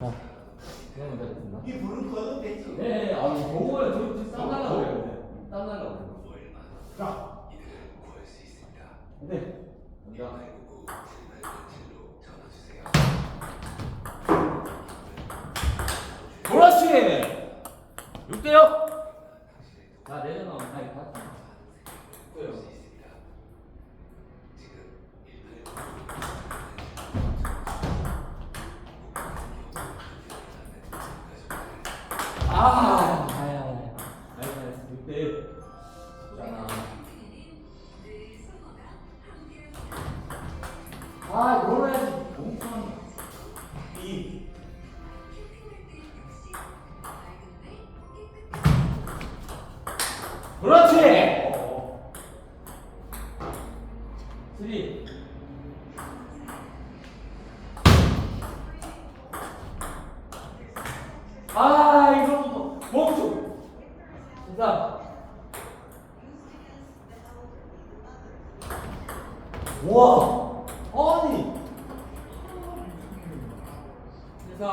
자, 하겠습니다. 이 불은 꺼도 되지. 네, 네, 아, 더워요. 저 지금 땀 날라고 그래요. 땀 날라고 그래요. 자, 네. 먼저. 그렇지! 6대0! 자, 내려놓으면 아니, 다. 또요. 아, 아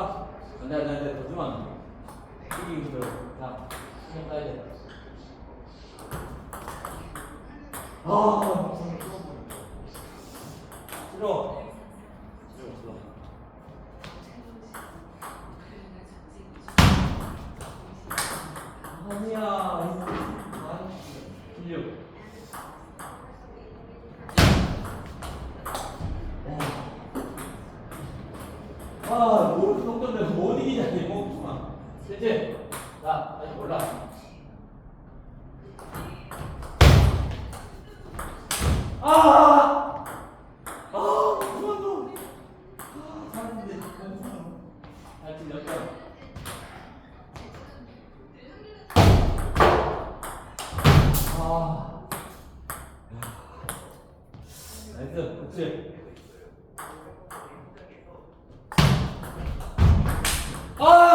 더 주면 안 돼. 이기 힘들어. 자, 신경 써야 돼. 아, 싫어. 아니야. rodillas 아!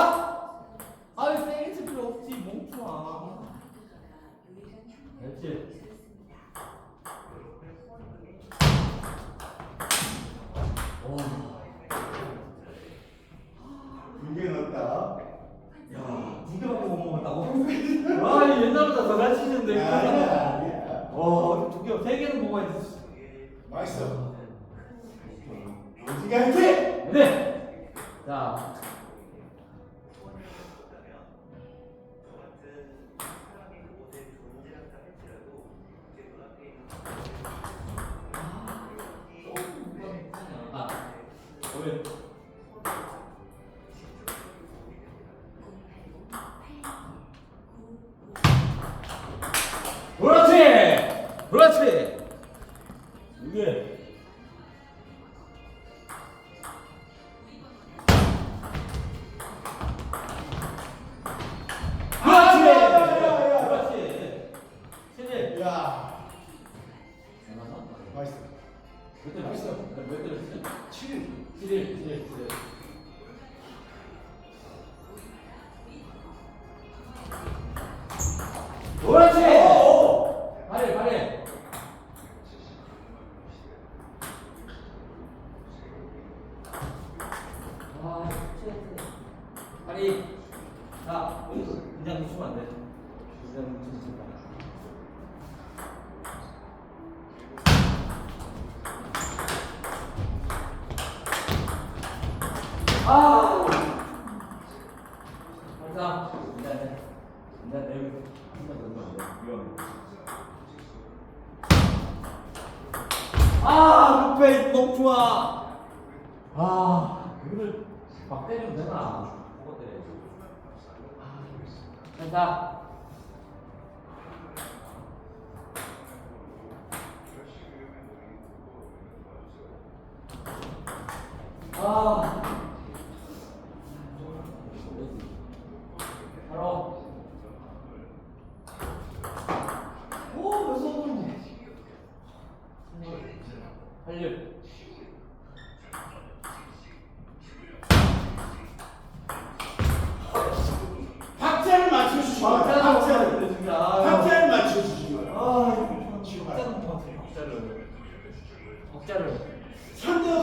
그렇지! 이게 아, 그렇지! 그렇지! 세제 야, 맛있어. 몇대 맛있어? 몇 대를 쓰지? 7. 7일, 7일, 7일. 그렇지! 오! 발에, 발에. 아, 발이. 자, 긴장 주시면 안 돼. 긴장 주시면 안 돼. 아! 항상 긴장해. 긴장해. 여기 한번 넣으면 안 돼. 위험해. 아, 루페 너무 좋아. 아, 이거를 막 때리면 되나? 회사 아. 바로.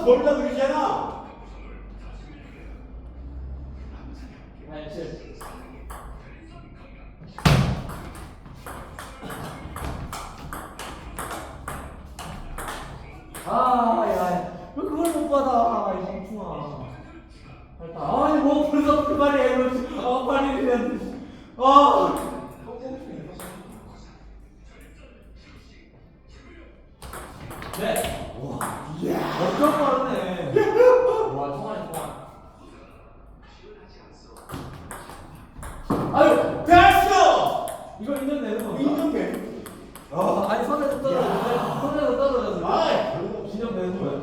걸다 그러잖아. 8, 7. 아, 야, 왜 그걸 못 받아, 이 멍충아. 됐다. 아니, 뭐 벌써 그만해. 아, 빨리 해야 돼. 아. 아, 아니 손에서 떨어졌는데 손에서 떨어졌는데 아이. 진정 되는 거야?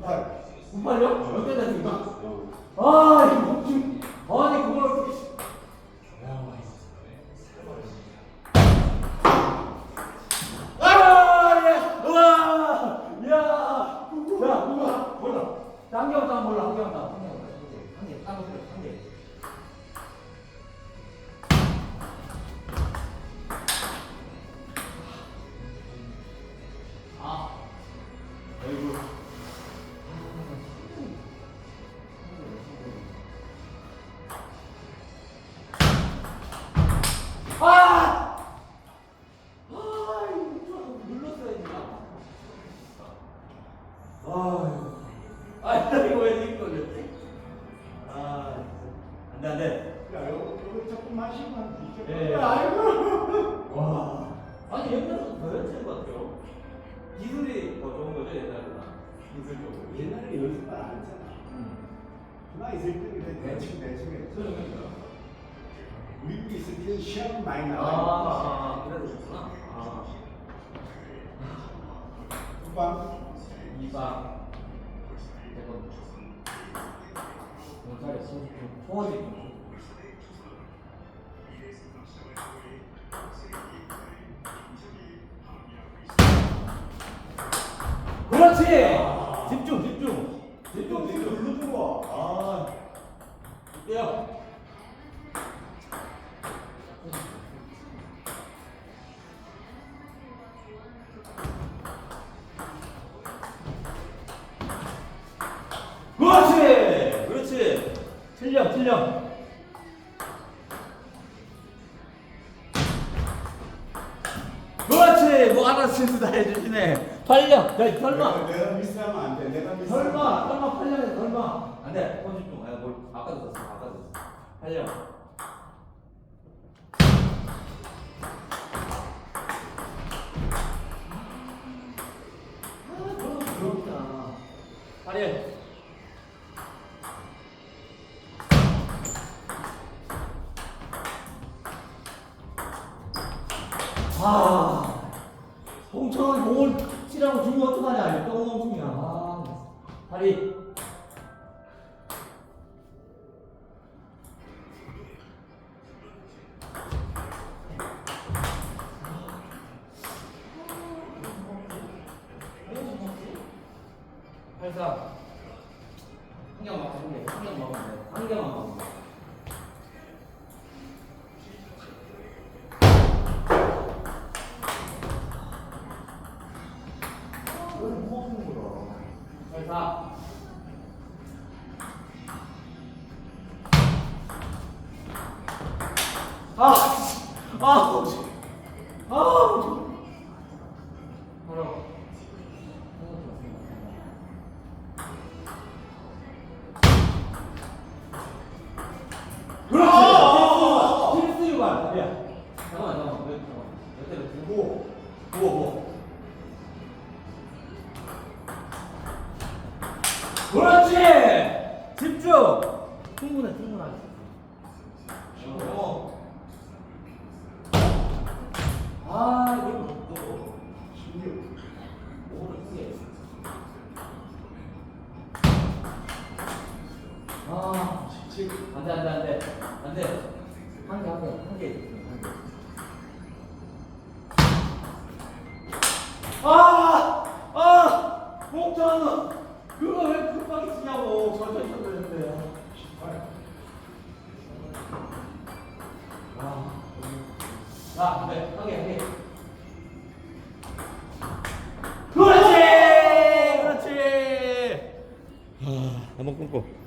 굿팔. 98요? 몇 대나 지금? 어. 아, 이거 지금 아니 그걸 예. 아이고. 와. 아니, 옛날보다 더 연체인 것 같아요. 기술이 더 좋은 거죠, 옛날보다. 기술적으로. 옛날에 연습만 안 했잖아. 음. 나 있을 때 그래, 대충 대충 했어. 있을 때 시험 많이 아, 나와. 아, 그래도 그렇구나. 아. 후방. 이방 경찰에 좀 소원이 그렇지 집중. 집중 집중. 집중 누르고. 아. 야. 그렇지! 그렇지! 틀려 틀려. 그렇지! 뭐 알아서 다 해주시네 팔려. 야 설마? 내가, 미스하면 안 돼. 내가 미스하면 설마? 설마 팔려야 설마? 안돼 손 집중 아뭘 아까도 썼어 아까도 썼어. 팔려. 아 그렇구나 팔려 아 홍청은 공을 치라고 주면 어떡하냐? 또 엉망이야. 아 다리. 개만 한 개, 한 개만 먹으면 돼. 한 개만 먹으면 돼. 아! 아! 씨. 아! 씨. 바로 그렇지! 필수 유발! 야, 잠깐만, 잠깐만. 몇, 잠깐만. 몇 대, 몇 뭐? 그렇지! 집중! 충분해, 충분하게. 어. 아, 이거 또. 16. 오늘 크게. 아, 17. 안 돼, 안 돼, 안 돼. 안 돼. 한 개, 한 개, 한 개. 한 개. 아! 아! 목전! 그거 왜 급하게 되는데. 18. 아. 아, 네. 한 개, 한 개. 그렇지! 그렇지! 아, 한번 끊고.